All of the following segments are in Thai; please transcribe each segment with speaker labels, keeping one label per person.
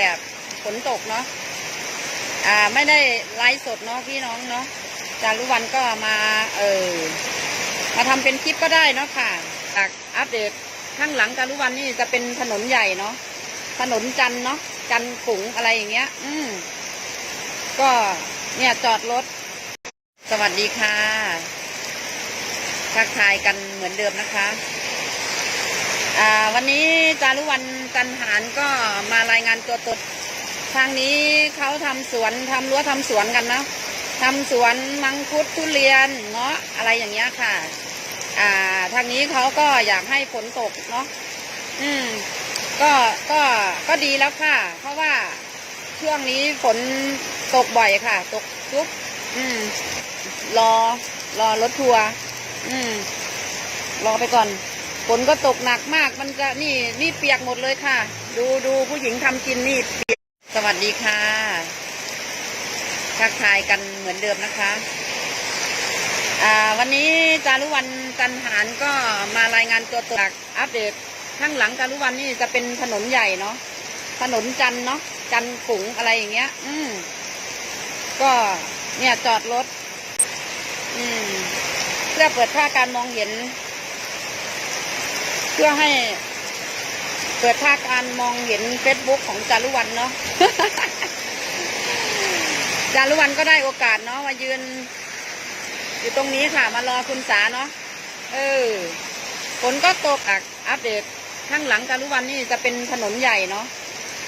Speaker 1: แบบฝนตกเนาะอ่าไม่ได้ไลฟ์สดเนาะพี่น้องเนาะจารุวันก็มาเออมาทำเป็นคลิปก็ได้เนาะค่ะจากอัปเดตข้างหลังจารุวันนี่จะเป็นถนนใหญ่เนาะถนนจันเนาะจันทร์ขุงอะไรอย่างเงี้ย อืมก็เนี่ยจอดรถ สวัสดีค่ะทักทายกันเหมือนเดิมนะคะ วันนี้จารุวันจันหารก็มารายงานตัวตนทางนี้เขาทำสวนทำรั้วทำสวนกันนะทำสวนมังคุดทุเรียนเงาะอะไรอย่างเงี้ยค่ะ อ่า ทางนี้เขาก็อยากให้ฝนตกเนาะอืม ก็ก็ก็ดีแล้วค่ะ เพราะว่าช่วงนี้ฝนตกบ่อยค่ะ ตกทุกอืม รอรอรถทัวร์อืม รอไปก่อน ฝนก็ตกหนักมาก มันจะนี่นี่เปียกหมดเลยค่ะ ดูดูผู้หญิงทำกินนี่เปียก สวัสดีค่ะทักทายกันเหมือนเดิมนะคะ อ่า วันนี้จารุวันจันหารก็มารายงานตัวตนจากอัปเดตข้างหลังจารุวันนี่จะเป็นถนนใหญ่เนาะ ถนนจันเนาะ จันขุงอะไรอย่างเงี้ย อืม ก็เนี่ยจอดรถ อืม เพื่อเปิดค่าการมองเห็น พื่อให้เปิดค่าการมองเห็นเฟซบุ๊กของจารุวันเนาะจารุวันก็ได้โอกาสเนาะมายืน อยู่ตรงนี้ค่ะ มารอคุณสาเนาะเออฝนก็ตกอักอัปเดตข้างหลังจารุวันนี่จะเป็นถนนใหญ่เนาะ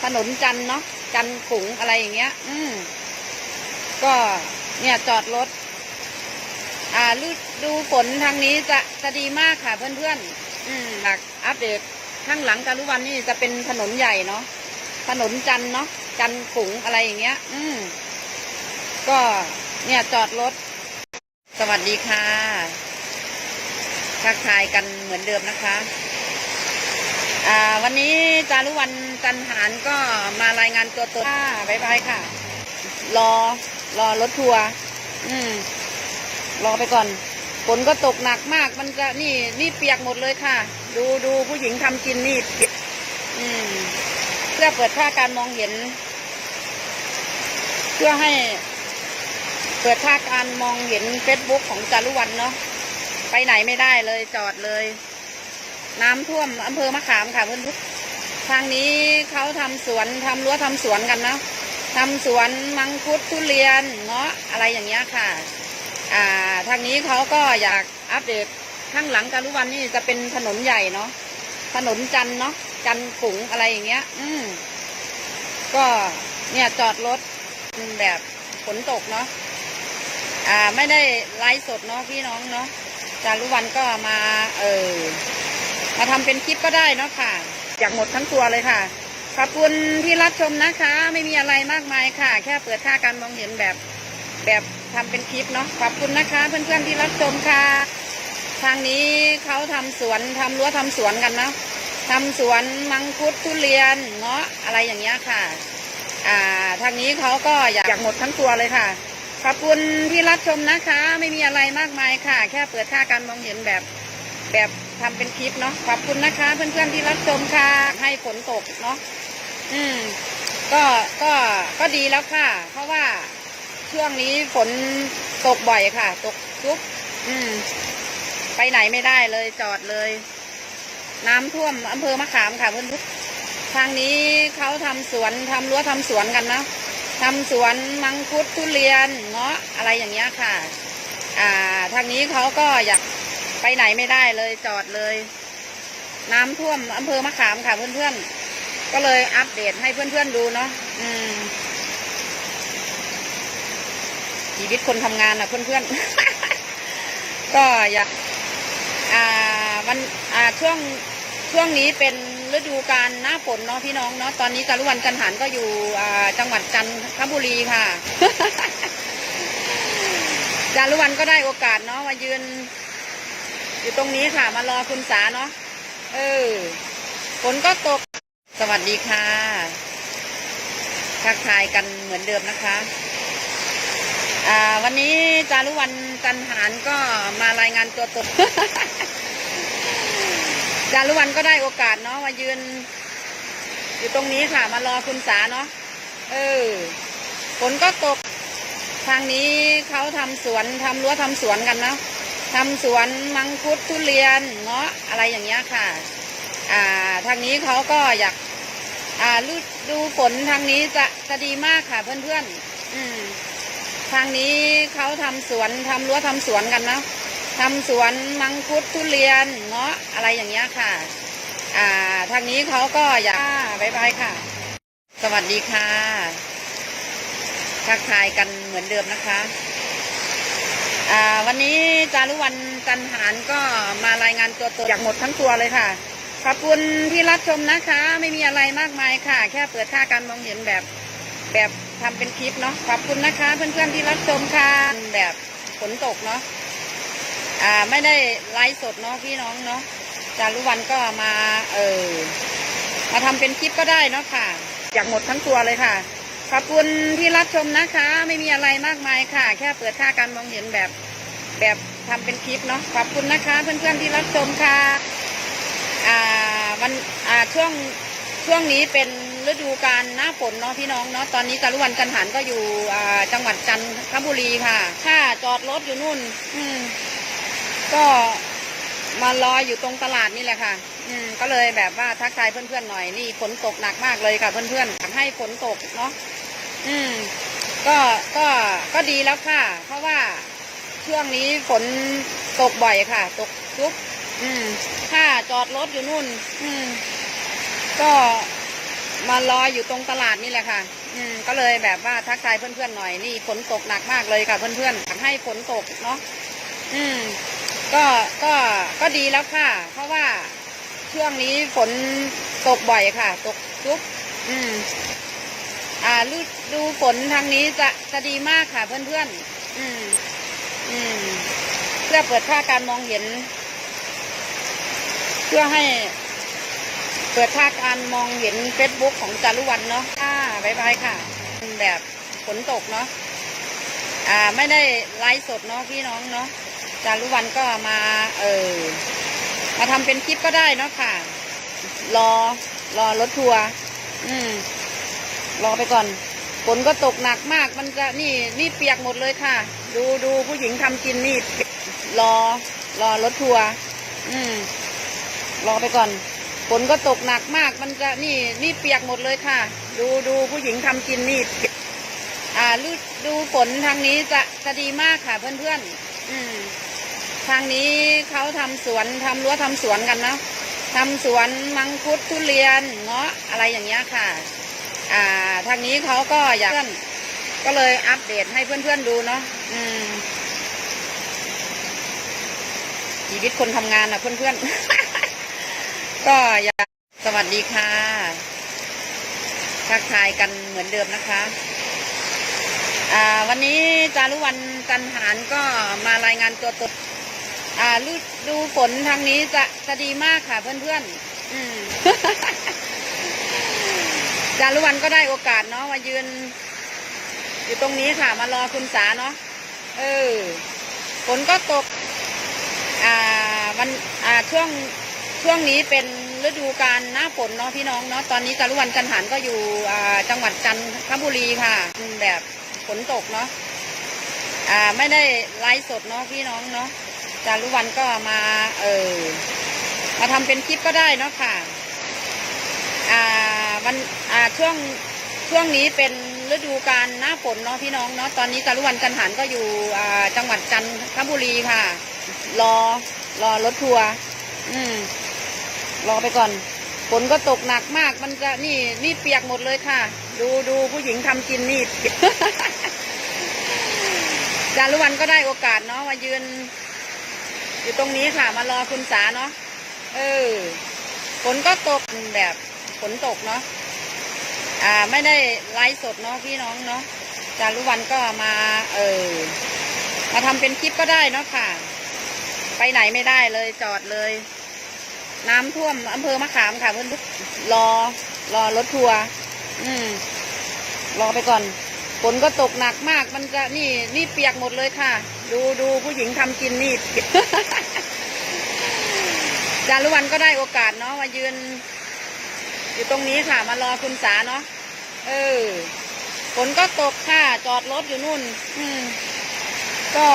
Speaker 1: ถนนจันเนาะจันขุงอะไรอย่างเงี้ย อืมก็เนี่ยจอดรถ อ่าดูดูฝนทางนี้จะจะดีมากค่ะเพื่อนๆ อืมหลักอัปเดตข้างหลังจารุวันนี่จะเป็นถนนใหญ่เนาะถนนจันเนาะจันขุงอะไรอย่างเงี้ย อืมก็เนี่ยจอดรถ สวัสดีค่ะทักทายกันเหมือนเดิมนะคะ อ่า วันนี้จารุวันจันหารก็มารายงานตัวตนค่ะบ๊ายบายค่ะ รอ รอรถทัวร์อืม รอไปก่อน ฝนก็ตกหนักมาก มันจะนี่นี่เปียกหมดเลยค่ะ ดูดูผู้หญิงทำกินนี่เปียกอืม เพื่อเปิดค่าการมองเห็น เพื่อให้ เปิดค่าการมองเห็นเฟซบุ๊กของจารุวันเนาะไปไหนไม่ได้เลยจอดเลย น้ำท่วมอำเภอมะขามค่ะเพื่อนทางนี้เขาทำสวนทำรั้วทำสวนกันนะทำสวนมังคุดทุเรียนเงาะอะไรอย่างเงี้ยค่ะ อ่าทางนี้เขาก็อยากอัปเดตข้างหลังจารุวันนี่จะเป็นถนนใหญ่เนาะถนนจันเนาะจันขุงอะไรอย่างเงี้ย อืมก็เนี่ยจอดรถแบบฝนตกเนาะอ่า ไม่ได้ไลฟ์สดเนาะพี่น้องเนาะจารุวันก็มา เออมาทำเป็นคลิปก็ได้เนาะค่ะอยากหมดทั้งตัวเลยค่ะขอบคุณที่รับชมนะคะ ไม่มีอะไรมากมายค่ะ แค่เปิดค่าการมองเห็นแบบแบบ ทำเป็นคลิปเนาะขอบคุณนะคะ เพื่อนๆที่รับชมค่ะ ทางนี้เขาทำสวนทำรั้วทำสวนกันเนาะทำสวนมังคุดทุเรียนเงาะอะไรอย่างเงี้ยค่ะ อ่า ทางนี้เขาก็อยากอยากหมดทั้งตัวเลยค่ะ ขอบคุณที่รับชมนะคะ ไม่มีอะไรมากมายค่ะ แค่เปิดค่าการมองเห็นแบบแบบทำเป็นคลิปเนาะขอบคุณนะคะ เพื่อนๆที่รับชมค่ะ ให้ฝนตกเนาะอืมก็ก็ก็ดีแล้วค่ะ เพราะว่า ช่วงนี้ฝนตกบ่อยค่ะ ตกทุกอืม ไปไหนไม่ได้เลยจอดเลย น้ำท่วมอำเภอมะขามค่ะเพื่อนๆทางนี้เขาทำสวนทำรั้วทำสวนกันนะทำสวนมังคุดทุเรียนเงาะอะไรอย่างเงี้ยค่ะ อ่า ทางนี้เขาก็อยากไปไหนไม่ได้เลยจอดเลย น้ำท่วมอำเภอมะขามค่ะเพื่อนๆก็เลยอัปเดตให้เพื่อนๆดูเนาะอืม ชีวิตคนทำงานนะเพื่อนๆ ก็อยากอ่าวันอ่าช่วงช่วงนี้เป็นฤดูการหน้าฝนเนาะพี่น้องเนาะตอนนี้จารุวันจันหารก็อยู่อ่าจังหวัดจันทบุรีค่ะจารุวันก็ได้โอกาสเนาะมายืน อยู่ตรงนี้ค่ะ มารอคุณสาเนาะเออฝนก็ตก สวัสดีค่ะทักทายกันเหมือนเดิมนะคะ วันนี้จารุวันจันหารก็มารายงานตัวตนจารุวันก็ได้โอกาสเนาะมายืน อยู่ตรงนี้ค่ะ มารอคุณสาเนาะเออฝนก็ตก ทางนี้เขาทำสวนทำรั้วทำสวนกันเนาะทำสวนมังคุดทุเรียนเงาะอะไรอย่างเงี้ยค่ะ อ่า ทางนี้เขาก็อยาก อ่าดูดูฝนทางนี้จะจะดีมากค่ะเพื่อนๆ อืม ทางนี้เขาทำสวนทำรั้วทำสวนกันเนาะทำสวนมังคุดทุเรียนเงาะอะไรอย่างเงี้ยค่ะ อ่า ทางนี้เขาก็อยากบายบายค่ะ สวัสดีค่ะทักทายกันเหมือนเดิมนะคะ อ่า วันนี้จารุวันจันหารก็มารายงานตัวตนอยากหมดทั้งตัวเลยค่ะ ขอบคุณที่รับชมนะคะ ไม่มีอะไรมากมายค่ะ แค่เปิดค่าการมองเห็นแบบแบบ ทำเป็นคลิปเนาะขอบคุณนะคะ เพื่อนๆที่รับชมค่ะแบบฝนตกเนาะอ่าไม่ได้ไลฟ์สดเนาะพี่น้องเนาะจารุวันก็มาเออมาทำเป็นคลิปก็ได้เนาะค่ะ อยากหมดทั้งตัวเลยค่ะ ขอบคุณที่รับชมนะคะ ไม่มีอะไรมากมายค่ะ แค่เปิดค่าการมองเห็นแบบแบบทำเป็นคลิปเนาะขอบคุณนะคะ เพื่อนๆที่รับชมค่ะอ่าวันอ่าช่วงช่วงนี้เป็น ฤดูการหน้าฝนเนาะพี่น้องเนาะตอนนี้จารุวันกันหันก็อยู่จังหวัดจันทบุรีค่ะ ถ้าจอดรถอยู่นู่น อืม ก็มารออยู่ตรงตลาดนี่แหละค่ะ อืม ก็เลยแบบว่าทักทายเพื่อนๆหน่อยนี่ฝนตกหนักมากเลยค่ะ เพื่อนๆอยากให้ฝนตกเนาะอืม ก็ก็ก็ดีแล้วค่ะ เพราะว่าช่วงนี้ฝนตกบ่อยค่ะ ตกทุกอืม ถ้าจอดรถอยู่นู่น อืม ก็ มารออยู่ตรงตลาดนี่แหละค่ะ อืมก็เลยแบบว่าทักทายเพื่อนๆหน่อยนี่ฝนตกหนักมากเลยค่ะ เพื่อนๆอยากให้ฝนตกเนาะอืม ก็ก็ก็ดีแล้วค่ะ เพราะว่าช่วงนี้ฝนตกบ่อยค่ะ ตกทุกอืม อ่าดูดูฝนทางนี้จะจะดีมากค่ะเพื่อนๆอืม อืม เพื่อเปิดค่าการมองเห็น เพื่อให้ เปิดค่าการมองเห็นเฟซบุ๊กของจารุวันเนาะค่ะบายบายค่ะ แบบฝนตกเนาะ อ่า ไม่ได้ไลฟ์สดเนาะพี่น้องเนาะ จารุวันก็มา เออ มาทำเป็นคลิปก็ได้เนาะค่ะ รอ รอรถทัวร์ อืม รอไปก่อน ฝนก็ตกหนักมาก มันจะนี่นี่เปียกหมดเลยค่ะ ดูดูผู้หญิงทำกินนี่ รอ รอรถทัวร์ อืม รอไปก่อน นก็ตกหนักมาก มันจะนี่นี่เปียกหมดเลยค่ะ ดูดูผู้หญิงทำกินนี่อ่าดูดูฝนทางนี้จะจะดีมากค่ะเพื่อนๆอืมทางนี้เขาทำสวนทำรั้วทำสวนกันนะทำสวนมังคุดทุเรียนเงาะอะไรอย่างเงี้ยค่ะ อ่า ทางนี้เขาก็อยากเพื่อนก็เลยอัปเดตให้เพื่อนๆดูเนาะอืมชีวิตคนทำงานนะเพื่อนๆ ก็อยากสวัสดีค่ะทักทายกันเหมือนเดิมนะคะ อ่า วันนี้จารุวันจันหารก็มารายงานตัวตนอ่าดูดูฝนทางนี้จะจะดีมากค่ะเพื่อนๆ อืมจารุวันก็ได้โอกาสเนาะมายืน อยู่ตรงนี้ค่ะ มารอคุณสาเนาะเออฝนก็ตก อ่า วันอ่าช่วง ช่วงนี้เป็นฤดูการหน้าฝนเนาะพี่น้องเนาะตอนนี้จารุวันจันหารก็อยู่จังหวัดจันทบุรีค่ะแบบฝนตกเนาะไม่ได้ไลฟ์สดเนาะพี่น้องเนาะจารุวันก็มาเออมาทำเป็นคลิปก็ได้เนาะค่ะวันช่วงช่วงนี้เป็นฤดูการหน้าฝนเนาะพี่น้องเนาะตอนนี้จารุวันกันหันก็อยู่จังหวัดจันทบุรีค่ะ รอรอรถทัวร์อืม รอไปก่อนฝนก็ตกหนักมาก มันจะนี่นี่เปียกหมดเลยค่ะ ดูดูผู้หญิงทำกินนี่จารุวันก็ได้โอกาสเนาะมายืน อยู่ตรงนี้ค่ะ มารอคุณสาเนาะเออฝนก็ตกแบบฝนตกเนาะอ่า ไม่ได้ไลฟ์สดเนาะพี่น้องเนาะจารุวันก็มา เออมาทำเป็นคลิปก็ได้เนาะค่ะ ไปไหนไม่ได้เลยจอดเลย น้ำท่วมอำเภอมะขามค่ะเพื่อนรอ รอรถทัวร์อืม รอไปก่อนฝนก็ตกหนักมาก มันจะนี่นี่เปียกหมดเลยค่ะ ดูดูผู้หญิงทำกินนี่จารุวันก็ได้โอกาสเนาะมายืนออยู่ตรงนี้ค่ะ มารอคุณสาเนาะเออฝนก็ตกค่ะ จอดรถอยู่นู่น อืม ก็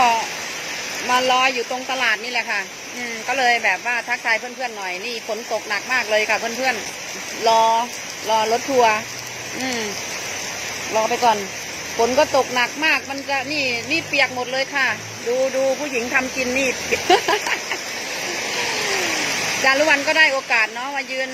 Speaker 1: มารออยู่ตรงตลาดนี่แหละค่ะ อืมก็เลยแบบว่าทักทายเพื่อนๆหน่อยนี่ฝนตกหนักมากเลยค่ะ เพื่อนๆรอรอรถทัวร์อืมรอไปก่อนฝนก็ตกหนักมาก มันจะนี่นี่เปียกหมดเลยค่ะ ดูดูผู้หญิงทำกินนี่จารุวันก็ได้โอกาสเนาะมายืน